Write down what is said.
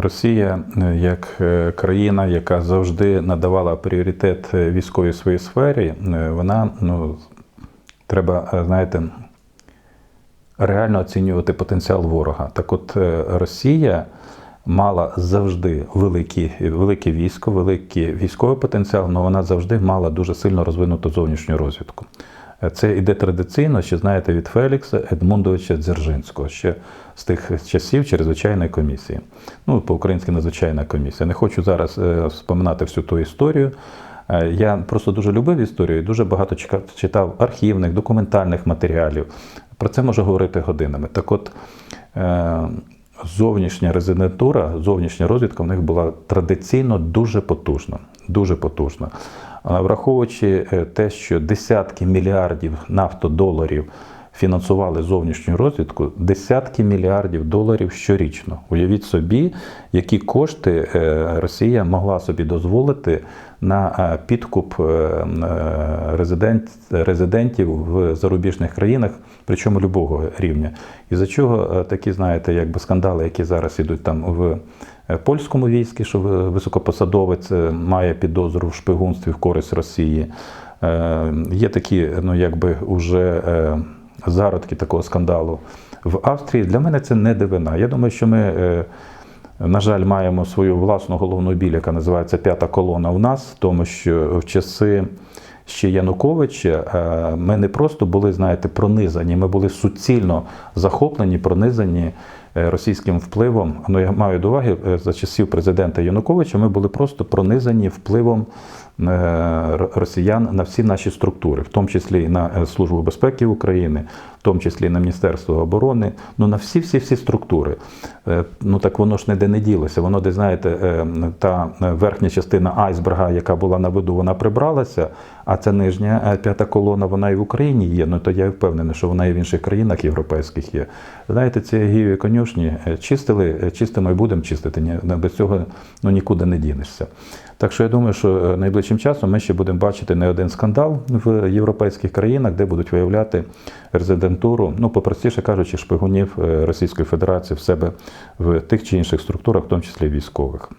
Росія е, як е, країна, яка завжди надавала пріоритет е, військовій своїй сфері, вона ну треба, знаєте, реально оцінювати потенціал ворога. Так от Росія мала завжди великі, велике військо, великий військовий потенціал, але вона завжди мала дуже сильно розвинуту зовнішню розвідку. Е, Це іде традиційно, ще знаєте, від Фелікса Едмундовича Дзержинського, ще з тих часів чрезвичайної комісії. Ну, по-українськи надзвичайна комісія. Не хочу зараз е, вспоминати всю ту історію. Е, Я просто дуже любив історію і дуже багато читав архівних, документальних матеріалів. Про це можу говорити годинами. Так от, е, зовнішня резидентура, зовнішня розвідка в них була традиційно дуже потужна. Дуже потужна. Враховуючи е, те, що десятки мільярдів нафтодоларів фінансували зовнішню розвідку, десятки мільярдів доларів щорічно. Уявіть собі, які кошти е, Росія могла собі дозволити на е, підкуп е, резидент, резидентів в зарубіжних країнах, причому любого рівня. І за чого такі, знаєте, якби скандали, які зараз ідуть там в польському війську, що високопосадовець має підозру в шпигунстві в користь Росії. Є такі, ну якби уже зародки такого скандалу в Австрії. Для мене це не дивина. Я думаю, що ми. е, на жаль, маємо свою власну головну біль, яка називається п'ята колона у нас, тому що в часи ще Януковича е, ми не просто були, знаєте, пронизані, ми були суцільно захоплені, пронизані російським впливом. Ну, я маю до уваги, е, за часів президента Януковича ми були просто пронизані впливом е, росіян на всі наші структури, в тому числі і на е, Службу безпеки України, в тому числі і на Міністерство оборони, ну на всі всі всі структури. Е, Ну так воно ж ніде не ділося. Воно, де знаєте, е, та е, верхня частина айсберга, яка була на виду, вона прибралася, а ця нижня е, п'ята колона, вона і в Україні є. Ну то я впевнений, що вона і в інших країнах європейських є. Знаєте, ці гіві конюшні е, чистили, е, чистимо і будемо чистити. Без цього ну, нікуди не дінешся. Так що я думаю, що е, найближчим часом ми ще будемо бачити не один скандал в європейських країнах, де будуть виявляти резидентуру, ну, попростіше кажучи, шпигунів Російської Федерації в себе в тих чи інших структурах, в тому числі військових.